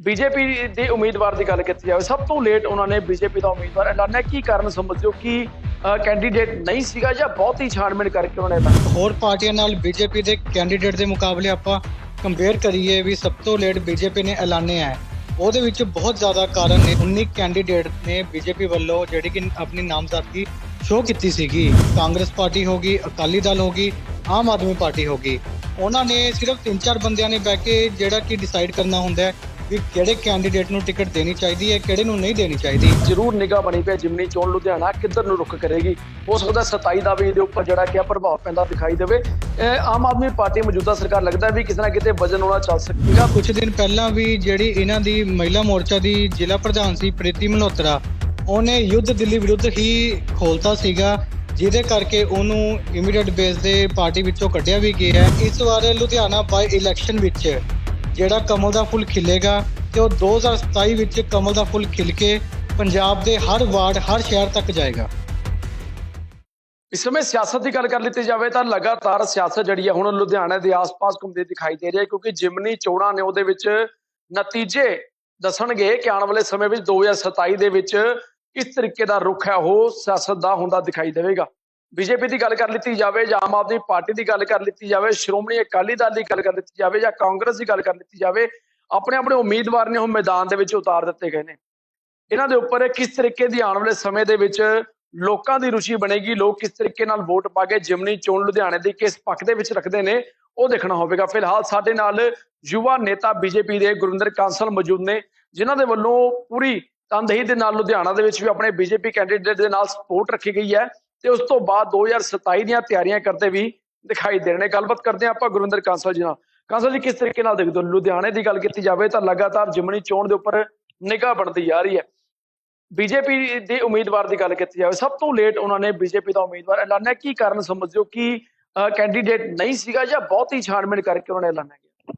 BJP ਦੇ ਉਮੀਦਵਾਰ ਦੀ ਗੱਲ ਕੀਤੀ ਜਾਵੇ, ਸਭ ਤੋਂ ਲੇਟ ਉਹਨਾਂ ਨੇ ਬੀਜੇਪੀ ਦਾ ਉਮੀਦਵਾਰ ਐਲਾਨਿਆ। ਕੀ ਕਾਰਨ ਸਮਝਦੇ ਹੋ ਕਿ ਕੈਂਡੀਡੇਟ ਨਹੀਂ ਸੀਗਾ ਜਾਂ ਬਹੁਤ ਹੀ ਛਾਣਬੀਣ ਕਰਕੇ ਉਹਨਾਂ ਨੇ ਹੋਰ ਪਾਰਟੀਆਂ ਨਾਲ ਬੀਜੇਪੀ ਦੇ ਕੈਂਡੀਡੇਟ ਦੇ ਮੁਕਾਬਲੇ ਆਪਾਂ ਕੰਪੇਅਰ ਕਰੀਏ ਵੀ ਸਭ ਤੋਂ ਲੇਟ ਬੀਜੇਪੀ ਨੇ ਐਲਾਨਿਆ ਹੈ। ਉਹਦੇ ਵਿੱਚ ਬਹੁਤ ਜ਼ਿਆਦਾ ਕਾਰਨ ਨੇ। 19 ਕੈਂਡੀਡੇਟ ਨੇ ਬੀਜੇਪੀ ਵੱਲੋਂ ਜਿਹੜੀ ਕਿ ਆਪਣੀ ਨਾਮਜ਼ਦਗੀ ਸ਼ੋਅ ਕੀਤੀ ਸੀਗੀ। ਕਾਂਗਰਸ ਪਾਰਟੀ ਹੋਗੀ ਅਕਾਲੀ ਦਲ ਹੋਗੀ ਆਮ ਆਦਮੀ ਪਾਰਟੀ ਹੋਗੀ ਉਹਨਾਂ ਨੇ ਸਿਰਫ 3-4 ਬੰਦਿਆਂ ਨੇ ਬਹਿ ਕੇ ਜਿਹੜਾ ਕਿ ਡਿਸਾਈਡ ਕਰਨਾ ਹੁੰਦਾ ਹੈ ਵੀ ਕਿਹੜੇ ਕੈਂਡੀਡੇਟ ਨੂੰ ਟਿਕਟ ਦੇਣੀ ਚਾਹੀਦੀ ਹੈ ਕਿਹੜੇ ਨੂੰ ਨਹੀਂ ਦੇਣੀ ਚਾਹੀਦੀ। ਜ਼ਰੂਰ ਨਿਗਾਹ ਬਣੀ ਪਈ ਜਿਮਨੀ ਚੋਣ ਲੁਧਿਆਣਾ ਕਿੱਧਰ ਨੂੰ ਰੁਖ ਕਰੇਗੀ। ਹੋ ਸਕਦਾ 27 ਦਾ ਵੀ ਇਹਦੇ ਉੱਪਰ ਜਿਹੜਾ ਕਿ ਪ੍ਰਭਾਵ ਪੈਂਦਾ ਦਿਖਾਈ ਦੇਵੇ। ਇਹ ਆਮ ਆਦਮੀ ਪਾਰਟੀ ਮੌਜੂਦਾ ਸਰਕਾਰ ਲੱਗਦਾ ਵੀ ਕਿਸੇ ਨਾ ਕਿਤੇ ਵਜਨ ਉਹਨਾਂ ਚੱਲ ਸਕੇਗਾ ਕੁਝ ਦਿਨ ਪਹਿਲਾਂ ਵੀ ਜਿਹੜੀ ਇਹਨਾਂ ਦੀ ਮਹਿਲਾ ਮੋਰਚਾ ਦੀ ਜ਼ਿਲ੍ਹਾ ਪ੍ਰਧਾਨ ਸੀ ਪ੍ਰੀਤੀ ਮਲਹੋਤਰਾ ਉਹਨੇ ਯੁੱਧ ਦਿੱਲੀ ਵਿਰੁੱਧ ਹੀ ਖੋਲਤਾ ਸੀਗਾ ਜਿਹਦੇ ਕਰਕੇ ਉਹਨੂੰ ਇਮੀਡੀਏਟ ਬੇਸ ਦੇ ਪਾਰਟੀ ਵਿੱਚੋਂ ਕੱਢਿਆ ਵੀ ਗਿਆ। ਇਸ ਵਾਰ ਲੁਧਿਆਣਾ ਬਾਈ ਇਲੈਕਸ਼ਨ ਵਿੱਚ ਜਿਹੜਾ ਕਮਲ ਦਾ ਫੁੱਲ ਖਿਲੇਗਾ ਤੇ ਉਹ 2027 ਵਿੱਚ ਕਮਲ ਦਾ ਫੁੱਲ ਖਿਲ ਕੇ ਪੰਜਾਬ ਦੇ ਹਰ ਵਾਰਡ, ਹਰ ਸ਼ਹਿਰ ਤੱਕ ਜਾਏਗਾ। ਇਸ ਸਮੇਂ ਸਿਆਸਤ ਦੀ ਗੱਲ ਕਰ ਲਈ ਜਾਵੇ ਤਾਂ ਲਗਾਤਾਰ ਸਿਆਸਤ ਜਿਹੜੀ ਹੈ। ਹੁਣ ਲੁਧਿਆਣਾ ਦੇ ਆਸ-ਪਾਸ ਘੁੰਮਦੀ ਦਿਖਾਈ ਦੇ ਰਹੀ ਹੈ ਕਿਉਂਕਿ ਜਿਮਨੀ ਚੋਣਾਂ ਨੇ ਉਹਦੇ ਵਿੱਚ ਨਤੀਜੇ ਦੱਸਣਗੇ ਕਿ ਆਉਣ ਵਾਲੇ ਸਮੇਂ ਵਿੱਚ 2027 ਦੇ ਵਿੱਚ ਕਿਸ ਤਰੀਕੇ ਦਾ ਰੁਖ ਹੈ, ਉਹ ਸਿਆਸਤ ਦਾ ਹੁੰਦਾ ਦਿਖਾਈ ਦੇਵੇਗਾ। ਬੀਜੇਪੀ ਦੀ ਗੱਲ ਕਰ ਲਿੱਤੀ ਜਾਵੇ ਜਾਂ ਆਮ ਆਦਮੀ ਪਾਰਟੀ ਦੀ ਗੱਲ ਕਰ ਲਿੱਤੀ ਜਾਵੇ, ਸ਼੍ਰੋਮਣੀ ਅਕਾਲੀ ਦਲ ਦੀ ਗੱਲ ਕਰ ਲਈ ਜਾਵੇ ਜਾਂ ਕਾਂਗਰਸ ਦੀ ਗੱਲ ਕਰ ਲਿੱਤੀ ਜਾਵੇ, ਆਪਣੇ ਆਪਣੇ ਉਮੀਦਵਾਰ ਨੇ ਉਹ ਮੈਦਾਨ ਦੇ ਵਿੱਚ ਉਤਾਰ ਦਿੱਤੇ ਗਏ ਨੇ। ਇਹਨਾਂ ਦੇ ਉੱਪਰ ਕਿਸ ਤਰੀਕੇ ਦੀ ਆਉਣ ਵਾਲੇ ਸਮੇਂ ਦੇ ਵਿੱਚ ਲੋਕਾਂ ਦੀ ਰੁਚੀ ਬਣੇਗੀ, ਲੋਕ ਕਿਸ ਤਰੀਕੇ ਨਾਲ ਵੋਟ ਪਾ ਕੇ ਜਿਮਨੀ ਚੋਣ ਲੁਧਿਆਣੇ ਦੀ ਕਿਸ ਪੱਖ ਦੇ ਵਿੱਚ ਰੱਖਦੇ ਨੇ, ਉਹ ਦੇਖਣਾ ਹੋਵੇਗਾ। ਫਿਲਹਾਲ ਸਾਡੇ ਨਾਲ ਯੁਵਾ ਨੇਤਾ ਬੀਜੇਪੀ ਦੇ ਗੁਰਿੰਦਰ ਕਾਂਸਲ ਮੌਜੂਦ ਨੇ, ਜਿਨ੍ਹਾਂ ਦੇ ਵੱਲੋਂ ਪੂਰੀ ਤਨਦੇਹੀ ਦੇ ਨਾਲ ਲੁਧਿਆਣਾ ਦੇ ਵਿੱਚ ਵੀ ਆਪਣੇ ਬੀਜੇਪੀ ਕੈਂਡੀਡੇਟ ਦੇ ਨਾਲ ਸਪੋਰਟ ਰੱਖੀ ਗਈ ਹੈ। ਤੇ ਉਸ ਤੋਂ ਬਾਅਦ 2027 ਦੀਆਂ ਤਿਆਰੀਆਂ ਕਰਦੇ ਵੀ ਦਿਖਾਈ ਦੇ ਰਹੇ ਨੇ। ਗੱਲਬਾਤ ਕਰਦੇ ਆਪਾਂ ਗੁਰਿੰਦਰ ਕਾਂਸਲ ਜੀ ਨਾਲ। ਕਾਂਸਲ ਜੀ, ਕਿਸ ਤਰੀਕੇ ਨਾਲ ਦੇਖਦੇ ਹੋ? ਲੁਧਿਆਣੇ ਦੀ ਗੱਲ ਕੀਤੀ ਜਾਵੇ ਤਾਂ ਲਗਾਤਾਰ ਜਿਮਨੀ ਚੋਣ ਦੇ ਉੱਪਰ ਨਿਗਾਹ ਬਣਦੀ ਜਾ ਰਹੀ ਹੈ। ਬੀਜੇਪੀ ਦੇ ਉਮੀਦਵਾਰ ਦੀ ਗੱਲ ਕੀਤੀ ਜਾਵੇ, ਸਭ ਤੋਂ ਲੇਟ ਉਹਨਾਂ ਨੇ ਬੀਜੇਪੀ ਦਾ ਉਮੀਦਵਾਰ ਐਲਾਨਿਆ। ਕੀ ਕਾਰਨ ਸਮਝਦੇ ਹੋ ਕਿ ਕੈਂਡੀਡੇਟ ਨਹੀਂ ਸੀਗਾ ਜਾਂ ਬਹੁਤ ਹੀ ਛਾਣਬੀਣ ਕਰਕੇ ਉਹਨਾਂ ਨੇ ਐਲਾਨਿਆ ਗਿਆ?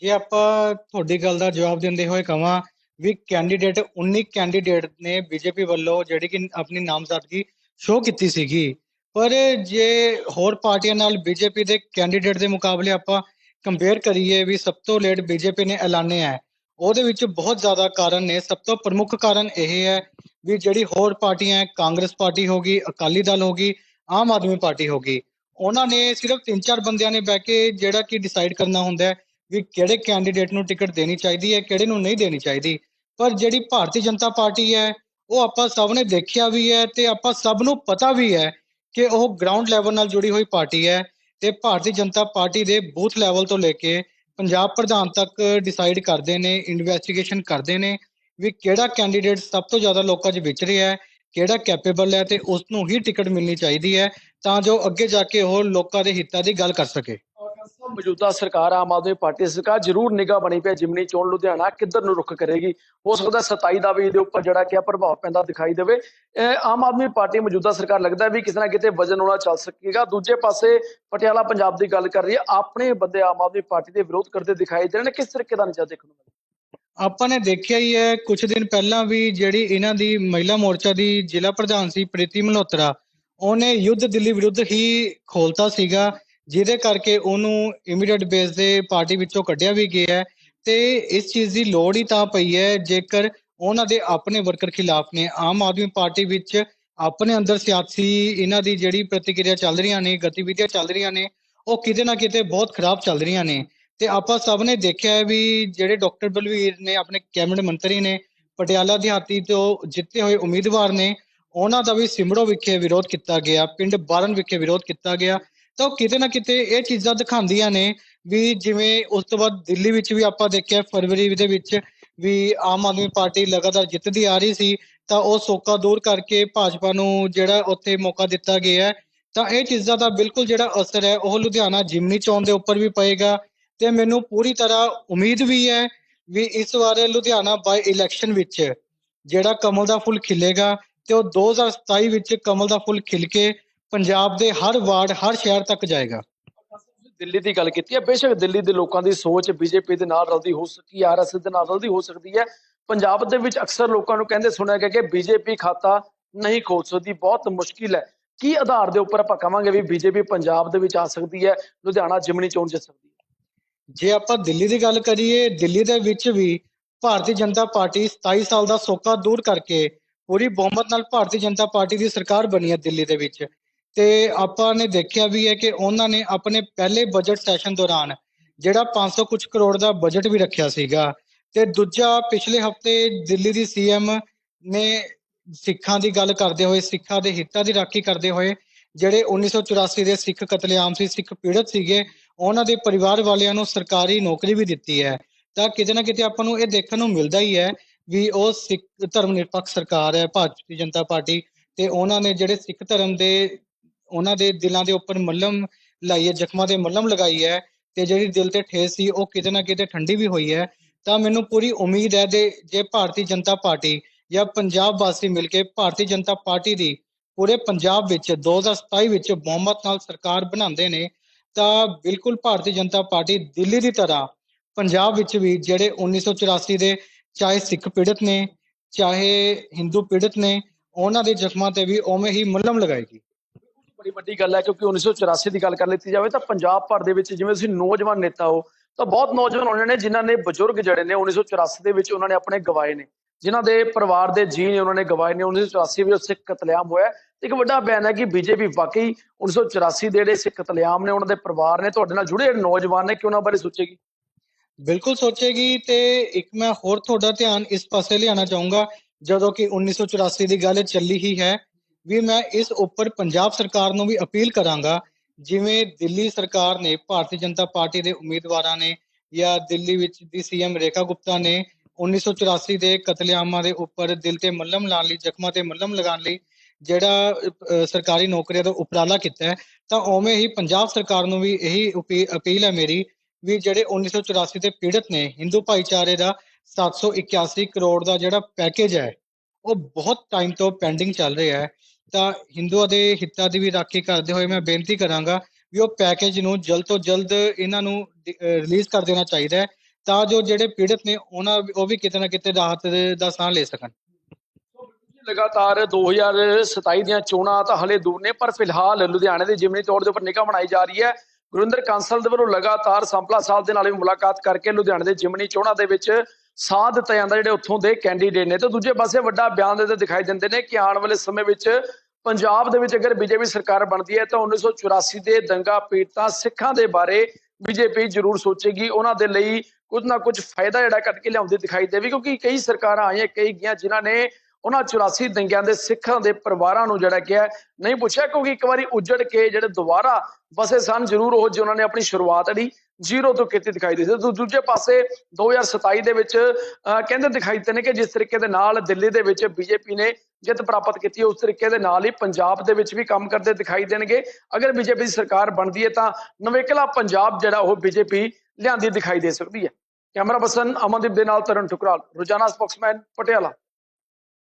ਜੇ ਆਪਾਂ ਤੁਹਾਡੀ ਗੱਲ ਦਾ ਜਵਾਬ ਦਿੰਦੇ ਹੋਏ ਕਹਾਂ ਵੀ ਕੈਂਡੀਡੇਟ 19 ਕੈਂਡੀਡੇਟ ਨੇ ਬੀਜੇਪੀ ਵੱਲੋਂ ਜਿਹੜੀ ਕਿ ਆਪਣੀ ਨਾਮਜ਼ਦਗੀ ਸ਼ੋਅ ਕੀਤੀ ਸੀਗੀ। ਪਰ ਜੇ ਹੋਰ ਪਾਰਟੀਆਂ ਨਾਲ ਬੀਜੇਪੀ ਦੇ ਕੈਂਡੀਡੇਟ ਦੇ ਮੁਕਾਬਲੇ ਆਪਾਂ ਕੰਪੇਅਰ ਕਰੀਏ ਵੀ ਸਭ ਤੋਂ ਲੇਟ ਬੀਜੇਪੀ ਨੇ ਐਲਾਨੇ ਹੈ ਉਹਦੇ ਵਿੱਚ ਬਹੁਤ ਜ਼ਿਆਦਾ ਕਾਰਨ ਨੇ। ਸਭ ਤੋਂ ਪ੍ਰਮੁੱਖ ਕਾਰਨ ਇਹ ਹੈ ਵੀ ਜਿਹੜੀ ਹੋਰ ਪਾਰਟੀਆਂ ਹੈ, ਕਾਂਗਰਸ ਪਾਰਟੀ ਹੋਗੀ ਅਕਾਲੀ ਦਲ ਹੋਗੀ ਆਮ ਆਦਮੀ ਪਾਰਟੀ ਹੋਗੀ ਉਹਨਾਂ ਨੇ ਸਿਰਫ 3-4 ਬੰਦਿਆਂ ਨੇ ਬਹਿ ਕੇ ਜਿਹੜਾ ਕਿ ਡਿਸਾਈਡ ਕਰਨਾ ਹੁੰਦਾ ਹੈ ਵੀ ਕਿਹੜੇ ਕੈਂਡੀਡੇਟ ਨੂੰ ਟਿਕਟ ਦੇਣੀ ਚਾਹੀਦੀ ਹੈ, ਕਿਹੜੇ ਨੂੰ ਨਹੀਂ ਦੇਣੀ ਚਾਹੀਦੀ। ਪਰ ਜਿਹੜੀ ਭਾਰਤੀ ਜਨਤਾ ਪਾਰਟੀ ਹੈ ਉਹ ਆਪਾਂ ਸਭ ਨੇ ਦੇਖਿਆ ਵੀ ਹੈ ਤੇ ਆਪਾਂ ਸਭ ਨੂੰ ਪਤਾ ਵੀ ਹੈ ਕਿ ਉਹ ਗਰਾਊਂਡ ਲੈਵਲ ਨਾਲ ਜੁੜੀ ਹੋਈ ਪਾਰਟੀ ਹੈ ਤੇ ਭਾਰਤੀ ਜਨਤਾ ਪਾਰਟੀ ਦੇ ਬੂਥ ਲੈਵਲ ਤੋਂ ਲੈ ਕੇ ਪੰਜਾਬ ਪ੍ਰਧਾਨ ਤੱਕ ਡਿਸਾਈਡ ਕਰਦੇ ਨੇ ਇਨਵੈਸਟੀਗੇਸ਼ਨ ਕਰਦੇ ਨੇ ਵੀ ਕਿਹੜਾ ਕੈਂਡੀਡੇਟ ਸਭ ਤੋਂ ਜ਼ਿਆਦਾ ਲੋਕਾਂ 'ਚ ਵਿਚ ਰਿਹਾ ਹੈ, ਕਿਹੜਾ ਕੈਪੇਬਲ ਹੈ ਤੇ ਉਸ ਨੂੰ ਹੀ ਟਿਕਟ ਮਿਲਣੀ ਚਾਹੀਦੀ ਹੈ ਤਾਂ ਜੋ ਅੱਗੇ ਜਾ ਕੇ ਉਹ ਲੋਕਾਂ ਦੇ ਹਿੱਤਾਂ ਦੀ ਗੱਲ ਕਰ ਸਕੇ। ਮੌਜੂਦਾ ਸਰਕਾਰ ਆਮ ਆਦਮੀ ਪਾਰਟੀ ਸਰਕਾਰ ਜ਼ਰੂਰ ਨਿਗਾਹ ਬਣੀ ਪਈ ਜਿਮਨੀ ਚੋਣ ਲੁਧਿਆਣਾ ਕਿੱਧਰ ਨੂੰ ਰੁਖ ਕਰੇਗੀ? ਹੋ ਸਕਦਾ 27 ਦਾ ਵੀ ਇਹਦੇ ਉੱਪਰ ਜਿਹੜਾ ਕਿ ਪ੍ਰਭਾਵ ਪੈਂਦਾ ਦਿਖਾਈ ਦੇਵੇ। ਆਮ ਆਦਮੀ ਪਾਰਟੀ ਮੌਜੂਦਾ ਸਰਕਾਰ ਲੱਗਦਾ ਵੀ ਕਿਸੇ ਨਾ ਕਿਤੇ ਵਜਨ ਉਹਨਾਂ ਚੱਲ ਸਕੇਗਾ। ਦੂਜੇ ਪਾਸੇ ਪਟਿਆਲਾ ਪੰਜਾਬ ਦੀ ਗੱਲ ਕਰ ਰਹੀ ਹੈ ਆਪਣੇ ਬੰਦੇ ਆਮ ਆਦਮੀ ਪਾਰਟੀ ਦੇ ਵਿਰੋਧ ਕਰਦੇ ਦਿਖਾਈ ਦੇ ਰਹੇ ਨੇ। ਕਿਸ ਤਰੀਕੇ ਦਾ ਨਜ਼ਰ ਦੇਖਣ ਨੂੰ ਮਿਲਿਆ ਆਪਾਂ ਨੇ ਦੇਖਿਆ ਹੀ ਹੈ ਕੁਝ ਦਿਨ ਪਹਿਲਾਂ ਵੀ ਜਿਹੜੀ ਇਹਨਾਂ ਦੀ ਮਹਿਲਾ ਮੋਰਚਾ ਦੀ ਜ਼ਿਲ੍ਹਾ ਪ੍ਰਧਾਨ ਸੀ, ਪ੍ਰੀਤੀ ਮਲਹੋਤਰਾ, ਉਹਨੇ ਯੁੱਧ ਦਿੱਲੀ ਵਿਰੁੱਧ ਹੀ ਖੋਲਤਾ ਸੀਗਾ। ਜਿਹਦੇ ਕਰਕੇ ਉਹਨੂੰ ਇਮੀਡੀਏਟ ਬੇਸ ਦੇ ਪਾਰਟੀ ਵਿੱਚੋਂ ਕੱਢਿਆ ਵੀ ਗਿਆ ਹੈ ਤੇ ਇਸ ਚੀਜ਼ ਦੀ ਲੋੜ ਹੀ ਤਾਂ ਪਈ ਹੈ, ਜੇਕਰ ਉਹਨਾਂ ਦੇ ਆਪਣੇ ਵਰਕਰ ਖਿਲਾਫ ਨੇ, ਆਮ ਆਦਮੀ ਪਾਰਟੀ ਵਿੱਚ ਆਪਣੇ ਅੰਦਰ ਸਿਆਸੀ ਇਹਨਾਂ ਦੀ ਜਿਹੜੀ ਪ੍ਰਤੀਕਿਰਿਆ ਚੱਲ ਰਹੀਆਂ ਨੇ, ਗਤੀਵਿਧੀਆਂ ਚੱਲ ਰਹੀਆਂ ਨੇ, ਉਹ ਕਿਤੇ ਨਾ ਕਿਤੇ ਬਹੁਤ ਖਰਾਬ ਚੱਲ ਰਹੀਆਂ ਨੇ। ਤੇ ਆਪਾਂ ਸਭ ਨੇ ਦੇਖਿਆ ਹੈ ਵੀ ਜਿਹੜੇ ਡਾਕਟਰ ਬਲਵੀਰ ਨੇ, ਆਪਣੇ ਕੈਬਨਿਟ ਮੰਤਰੀ ਨੇ, ਪਟਿਆਲਾ ਦਿਹਾਤੀ ਤੋਂ ਜਿੱਤੇ ਹੋਏ ਉਮੀਦਵਾਰ ਨੇ, ਉਹਨਾਂ ਦਾ ਵੀ ਸਿਮੜੋ ਵਿਖੇ ਵਿਰੋਧ ਕੀਤਾ ਗਿਆ, ਪਿੰਡ ਬਾਰਨ ਵਿਖੇ ਵਿਰੋਧ ਕੀਤਾ ਗਿਆ ਤਾਂ ਉਹ ਕਿਤੇ ਨਾ ਕਿਤੇ ਇਹ ਚੀਜ਼ਾਂ ਦਿਖਾਉਂਦੀਆਂ ਨੇ ਵੀ ਜਿਵੇਂ ਉਸ ਤੋਂ ਬਾਅਦ ਦਿੱਲੀ ਵਿੱਚ ਵੀ ਆਪਾਂ ਦੇਖਿਆ ਫਰਵਰੀ ਦੇ ਵਿੱਚ ਵੀ ਆਮ ਆਦਮੀ ਪਾਰਟੀ ਲਗਾਤਾਰ ਜਿੱਤਦੀ ਆ ਰਹੀ ਸੀ, ਤਾਂ ਉਹ ਸੋਕਾ ਦੂਰ ਕਰਕੇ ਭਾਜਪਾ ਨੂੰ ਜਿਹੜਾ ਉੱਥੇ ਮੌਕਾ ਦਿੱਤਾ ਗਿਆ ਤਾਂ ਇਹ ਚੀਜ਼ਾਂ ਦਾ ਬਿਲਕੁਲ ਜਿਹੜਾ ਅਸਰ ਹੈ, ਉਹ ਲੁਧਿਆਣਾ ਜਿਮਨੀ ਚੋਣ ਦੇ ਉੱਪਰ ਵੀ ਪਏਗਾ ਤੇ ਮੈਨੂੰ ਪੂਰੀ ਤਰ੍ਹਾਂ ਉਮੀਦ ਵੀ ਹੈ ਵੀ ਇਸ ਵਾਰ ਲੁਧਿਆਣਾ ਬਾਈ ਇਲੈਕਸ਼ਨ ਵਿੱਚ ਜਿਹੜਾ ਕਮਲ ਦਾ ਫੁੱਲ ਖਿਲੇਗਾ ਤੇ ਉਹ 2027 ਵਿੱਚ ਕਮਲ ਦਾ ਫੁੱਲ ਖਿਲ ਕੇ ਪੰਜਾਬ ਦੇ ਹਰ ਵਾਰਡ ਹਰ ਸ਼ਹਿਰ ਤੱਕ ਜਾਏਗਾ। ਦਿੱਲੀ ਦੀ ਗੱਲ ਕੀਤੀ ਹੈ। ਬੇਸ਼ੱਕ ਦਿੱਲੀ ਦੇ ਲੋਕਾਂ ਦੀ ਸੋਚ ਬੀਜੇਪੀ ਦੇ ਨਾਲ ਰਲਦੀ ਹੋ ਸਕਦੀ ਹੈ ਆਰਐਸਐਸ ਦੇ ਨਾਲ ਰਲਦੀ ਹੋ ਸਕਦੀ ਹੈ। ਪੰਜਾਬ ਦੇ ਵਿੱਚ ਅਕਸਰ ਲੋਕਾਂ ਨੂੰ ਕਹਿੰਦੇ ਸੁਣਿਆ ਗਿਆ ਕਿ ਬੀਜੇਪੀ ਖਾਤਾ ਨਹੀਂ ਖੋਲ ਸਕਦੀ ਬਹੁਤ ਮੁਸ਼ਕਿਲ ਹੈ। ਕੀ ਆਧਾਰ ਦੇ ਉੱਪਰ ਆਪਾਂ ਕਹਾਂਗੇ ਵੀ ਬੀਜੇਪੀ ਪੰਜਾਬ ਦੇ ਵਿੱਚ ਆ ਸਕਦੀ ਹੈ ਲੁਧਿਆਣਾ ਜਿਮਨੀ ਚੋਣ ਜਿੱਤ ਸਕਦੀ ਹੈ। ਜੇ ਆਪਾਂ ਦਿੱਲੀ ਦੀ ਗੱਲ ਕਰੀਏ ਦਿੱਲੀ ਦੇ ਵਿੱਚ ਵੀ ਭਾਰਤੀ ਜਨਤਾ ਪਾਰਟੀ 27 ਸਾਲ ਦਾ ਸੋਕਾ ਦੂਰ ਕਰਕੇ ਪੂਰੀ ਬਹੁਮਤ ਨਾਲ ਭਾਰਤੀ ਜਨਤਾ ਪਾਰਟੀ ਦੀ ਸਰਕਾਰ ਬਣੀ ਹੈ ਦਿੱਲੀ ਦੇ ਵਿੱਚ। ਤੇ ਆਪਾਂ ਨੇ ਦੇਖਿਆ ਵੀ ਹੈ ਕਿ ਉਹਨਾਂ ਨੇ ਆਪਣੇ ਪਹਿਲੇ ਬਜਟ ਸੈਸ਼ਨ ਦੌਰਾਨ ਜਿਹੜਾ 500 ਕੁਝ ਕਰੋੜ ਦਾ ਬਜਟ ਵੀ ਰੱਖਿਆ ਸੀਗਾ ਤੇ ਦੂਜਾ ਪਿਛਲੇ ਹਫ਼ਤੇ ਦਿੱਲੀ ਦੀ ਸੀਐਮ ਨੇ ਸਿੱਖਾਂ ਦੀ ਗੱਲ ਕਰਦੇ ਹੋਏ, ਸਿੱਖਾਂ ਦੇ ਹਿੱਤਾਂ ਦੀ ਰਾਖੀ ਕਰਦੇ ਹੋਏ ਜਿਹੜੇ 1984 ਦੇ ਸਿੱਖ ਕਤਲੇਆਮ ਸੀ, ਸਿੱਖ ਪੀੜਤ ਸੀਗੇ, ਉਹਨਾਂ ਦੇ ਪਰਿਵਾਰ ਵਾਲਿਆਂ ਨੂੰ ਸਰਕਾਰੀ ਨੌਕਰੀ ਵੀ ਦਿੱਤੀ ਹੈ। ਤਾਂ ਕਿਤੇ ਨਾ ਕਿਤੇ ਆਪਾਂ ਨੂੰ ਇਹ ਦੇਖਣ ਨੂੰ ਮਿਲਦਾ ਹੀ ਹੈ ਵੀ ਉਹ ਸਿੱਖ ਧਰਮ ਨਿਰਪੱਖ ਸਰਕਾਰ ਹੈ, ਭਾਰਤੀ ਜਨਤਾ ਪਾਰਟੀ ਤੇ ਉਹਨਾਂ ਨੇ ਜਿਹੜੇ ਸਿੱਖ ਧਰਮ ਦੇ ਉਹਨਾਂ ਦੇ ਦਿਲਾਂ ਦੇ ਉੱਪਰ ਮੱਲਮ ਲਾਈ ਹੈ, ਜ਼ਖਮਾਂ ਦੇ ਮੱਲਮ ਲਗਾਈ ਹੈ ਤੇ ਜਿਹੜੀ ਦਿਲ ਤੇ ਠੇਸ ਸੀ, ਉਹ ਕਿਤੇ ਨਾ ਕਿਤੇ ਠੰਡੀ ਵੀ ਹੋਈ ਹੈ। ਤਾਂ ਮੈਨੂੰ ਪੂਰੀ ਉਮੀਦ ਹੈ ਦੇ ਜੇ ਭਾਰਤੀ ਜਨਤਾ ਪਾਰਟੀ ਜਾਂ ਪੰਜਾਬ ਵਾਸੀ ਮਿਲ ਕੇ ਭਾਰਤੀ ਜਨਤਾ ਪਾਰਟੀ ਦੀ ਪੂਰੇ ਪੰਜਾਬ ਵਿੱਚ 2027 ਵਿੱਚ ਬਹੁਮਤ ਨਾਲ ਸਰਕਾਰ ਬਣਾਉਂਦੇ ਨੇ, ਤਾਂ ਬਿਲਕੁਲ ਭਾਰਤੀ ਜਨਤਾ ਪਾਰਟੀ ਦਿੱਲੀ ਦੀ ਤਰ੍ਹਾਂ ਪੰਜਾਬ ਵਿੱਚ ਵੀ ਜਿਹੜੇ 1984 ਦੇ ਚਾਹੇ ਸਿੱਖ ਪੀੜਤ ਨੇ, ਚਾਹੇ ਹਿੰਦੂ ਪੀੜਤ ਨੇ, ਉਹਨਾਂ ਦੇ ਜ਼ਖਮਾਂ ਤੇ ਵੀ ਉਵੇਂ ਹੀ ਮੁਲਮ ਲਗਾਏਗੀ। ਬੜੀ ਵੱਡੀ ਗੱਲ ਹੈ, ਕਿਉਂਕਿ 1984 ਦੀ ਗੱਲ ਕਰ ਲਈ ਜਾਵੇ ਤਾਂ ਪੰਜਾਬ ਭਰ ਦੇ ਵਿੱਚ ਜਿਵੇਂ ਤੁਸੀਂ ਨੌਜਵਾਨ ਨੇਤਾ ਹੋ, ਤਾਂ ਬਹੁਤ ਨੌਜਵਾਨ ਹੋਣੇ ਨੇ, ਜਿਨ੍ਹਾਂ ਨੇ ਬਜ਼ੁਰਗ ਜਿਹੜੇ ਨੇ 1984 ਦੇ ਵਿੱਚ ਉਹਨਾਂ ਨੇ ਆਪਣੇ ਗਵਾਏ ਨੇ, ਜਿਨ੍ਹਾਂ ਦੇ ਪਰਿਵਾਰ ਦੇ ਜੀ ਨੇ ਉਹਨਾਂ ਨੇ ਗਵਾਏ ਨੇ 1984 ਵਿੱਚ ਸਿੱਖ ਕਤਲੇਆਮ ਹੋਇਆ ਇੱਕ ਵੱਡਾ ਬਿਆਨ ਹੈ ਕਿ ਬੀਜੇਪੀ ਵਾਕਈ 1984 ਦੇ ਜਿਹੜੇ ਸਿੱਖ ਕਤਲੇਆਮ ਨੇ, ਉਹਨਾਂ ਦੇ ਪਰਿਵਾਰ ਨੇ ਤੁਹਾਡੇ ਨਾਲ ਜੁੜੇ ਜਿਹੜੇ ਨੌਜਵਾਨ ਨੇ ਕਿ ਉਹਨਾਂ ਬਾਰੇ ਸੋਚੇਗੀ? ਬਿਲਕੁਲ ਸੋਚੇਗੀ ਤੇ ਇੱਕ ਮੈਂ ਹੋਰ ਤੁਹਾਡਾ ਧਿਆਨ ਇਸ ਪਾਸੇ ਲਿਆਉਣਾ ਚਾਹੂੰਗਾ, ਜਦੋਂ ਕਿ 1984 ਦੀ ਗੱਲ ਚੱਲੀ ਹੀ ਹੈ ਵੀ ਮੈਂ ਇਸ ਉੱਪਰ ਪੰਜਾਬ ਸਰਕਾਰ ਨੂੰ ਵੀ ਅਪੀਲ ਕਰਾਂਗਾ, ਜਿਵੇਂ ਦਿੱਲੀ ਸਰਕਾਰ ਨੇ, ਭਾਰਤੀ ਜਨਤਾ ਪਾਰਟੀ ਦੇ ਉਮੀਦਵਾਰਾਂ ਨੇ ਜਾਂ ਦਿੱਲੀ ਵਿੱਚ ਦੀ ਸੀਐਮ ਰੇਖਾ ਗੁਪਤਾ ਨੇ 1984 ਦੇ ਕਤਲੇਆਮਾਂ ਦੇ ਉੱਪਰ ਦਿਲ ਤੇ ਮੱਲਮ ਲਾਉਣ ਲਈ, ਜ਼ਖਮਾਂ ਤੇ ਮੱਲਮ ਲਗਾਉਣ ਲਈ ਜਿਹੜਾ ਸਰਕਾਰੀ ਨੌਕਰੀਆਂ ਦਾ ਉਪਰਾਲਾ ਕੀਤਾ ਹੈ, ਤਾਂ ਉਵੇਂ ਹੀ ਪੰਜਾਬ ਸਰਕਾਰ ਨੂੰ ਵੀ ਇਹੀ ਅਪੀ- ਅਪੀਲ ਹੈ ਮੇਰੀ ਵੀ ਜਿਹੜੇ 1984 ਦੇ ਪੀੜਤ ਨੇ, ਹਿੰਦੂ ਭਾਈਚਾਰੇ ਦਾ 781 ਕਰੋੜ ਦਾ ਜਿਹੜਾ ਪੈਕੇਜ ਹੈ, ਉਹ ਬਹੁਤ ਟਾਈਮ ਤੋਂ ਪੈਂਡਿੰਗ ਚੱਲ ਰਿਹਾ ਹੈ। ਤਾਂ ਹਿੰਦੂਆਂ ਦੇ ਹਿੱਤਾਂ ਦੀ ਵੀ ਰਾਖੀ ਕਰਦੇ ਹੋਏ ਮੈਂ ਬੇਨਤੀ ਕਰਾਂਗਾ ਵੀ ਉਹ ਪੈਕੇਜ ਨੂੰ ਜਲਦ ਤੋਂ ਜਲਦ ਇਹਨਾਂ ਨੂੰ ਰਿਲੀਜ਼ ਕਰ ਦੇਣਾ ਚਾਹੀਦਾ ਹੈ ਤਾਂ ਜੋ ਜਿਹੜੇ ਪੀੜਤ ਨੇ ਉਹਨਾਂ ਉਹ ਵੀ ਕਿਤੇ ਨਾ ਕਿਤੇ ਰਾਹਤ ਦਾ ਸਾਹ ਲੈ ਸਕਣ। ਲਗਾਤਾਰ 2027 ਦੀਆਂ ਚੋਣਾਂ ਤਾਂ ਹਲੇ ਦੂਰ ਨੇ, ਪਰ ਫਿਲਹਾਲ ਲੁਧਿਆਣੇ ਦੇ ਜਿਮਨੀ ਤੌਰ ਦੇ ਉੱਪਰ ਨਿਗਾਹ ਬਣਾਈ ਜਾ ਰਹੀ ਹੈ। ਗੁਰਿੰਦਰ ਕਾਂਸਲ ਦੇ ਵੱਲੋਂ ਲਗਾਤਾਰ ਸੰਪਲਾ ਸਾਹਿਬ ਦੇ ਨਾਲ ਵੀ ਮੁਲਾਕਾਤ ਕਰਕੇ ਲੁਧਿਆਣੇ ਦੇ ਜਿਮਨੀ ਚੋਣਾਂ ਦੇ ਵਿੱਚ ਸਾਥ ਦਿੱਤਾ ਜਾਂਦਾ ਜਿਹੜੇ ਉੱਥੋਂ ਦੇ ਕੈਂਡੀਡੇਟ ਨੇ। ਤੇ ਦੂਜੇ ਪਾਸੇ ਵੱਡਾ ਬਿਆਨ ਦੇ ਦਿਖਾਈ ਦਿੰਦੇ ਨੇ ਕਿ ਆਉਣ ਵਾਲੇ ਸਮੇਂ ਵਿੱਚ ਪੰਜਾਬ ਦੇ ਵਿੱਚ ਅਗਰ ਬੀਜੇਪੀ ਸਰਕਾਰ ਬਣਦੀ ਹੈ ਤਾਂ 1984 ਦੇ ਦੰਗਾ ਪੀੜਤਾਂ ਸਿੱਖਾਂ ਦੇ ਬਾਰੇ ਬੀਜੇਪੀ ਜ਼ਰੂਰ ਸੋਚੇਗੀ। ਉਹਨਾਂ ਦੇ ਲਈ ਕੁਝ ਨਾ ਕੁਝ ਫਾਇਦਾ ਜਿਹੜਾ ਕੱਢ ਕੇ ਲਿਆਉਂਦੀ ਦਿਖਾਈ ਦੇਵੇ ਕਿਉਂਕਿ ਕਈ ਸਰਕਾਰਾਂ ਆਈਆਂ, ਕਈ ਗਈਆਂ ਜਿਨ੍ਹਾਂ ਨੇ ਉਹਨਾਂ 84 ਦੰਗਿਆਂ ਦੇ ਸਿੱਖਾਂ ਦੇ ਪਰਿਵਾਰਾਂ ਨੂੰ ਜਿਹੜਾ ਕਿਹਾ, ਨਹੀਂ ਪੁੱਛਿਆ ਕਿਉਂਕਿ ਇੱਕ ਵਾਰੀ ਉੱਜੜ ਕੇ ਜਿਹੜੇ ਦੁਬਾਰਾ ਵਸੇ ਸਨ, ਜ਼ਰੂਰ ਉਹ ਜਿਨ੍ਹਾਂ ਨੇ ਆਪਣੀ ਸ਼ੁਰੂਆਤ ਜਿਹੜੀ ਜ਼ੀਰੋ ਤੋਂ ਕੀਤੀ ਦਿਖਾਈ ਦੇ ਸੀ ਦੂ- ਦੂਜੇ ਪਾਸੇ 2027 ਦੇ ਵਿੱਚ ਅਹ, ਕਹਿੰਦੇ ਦਿਖਾਈ ਦਿੰਦੇ ਨੇ ਕਿ ਜਿਸ ਤਰੀਕੇ ਦੇ ਨਾਲ ਦਿੱਲੀ ਦੇ ਵਿੱਚ ਬੀਜੇਪੀ ਨੇ ਜਿੱਤ ਪ੍ਰਾਪਤ ਕੀਤੀ ਉਸ ਤਰੀਕੇ ਦੇ ਨਾਲ ਹੀ ਪੰਜਾਬ ਦੇ ਵਿੱਚ ਵੀ ਕੰਮ ਕਰਦੇ ਦਿਖਾਈ ਦੇਣਗੇ। ਅਗਰ ਬੀਜੇਪੀ ਦੀ ਸਰਕਾਰ ਬਣਦੀ ਹੈ ਤਾਂ ਨਵੇਕਲਾ ਪੰਜਾਬ ਜਿਹੜਾ ਉਹ ਬੀਜੇਪੀ ਲਿਆਂਦੀ ਦਿਖਾਈ ਦੇ ਸਕਦੀ ਹੈ। ਕੈਮਰਾ ਪਰਸਨ ਅਮਨਦੀਪ ਦੇ ਨਾਲ ਤਰਨ ਠੁਕਰਾਲ ਰੋਜ਼ਾਨਾ ਸਪੋਕਸਮੈਨ ਪਟਿਆਲਾ।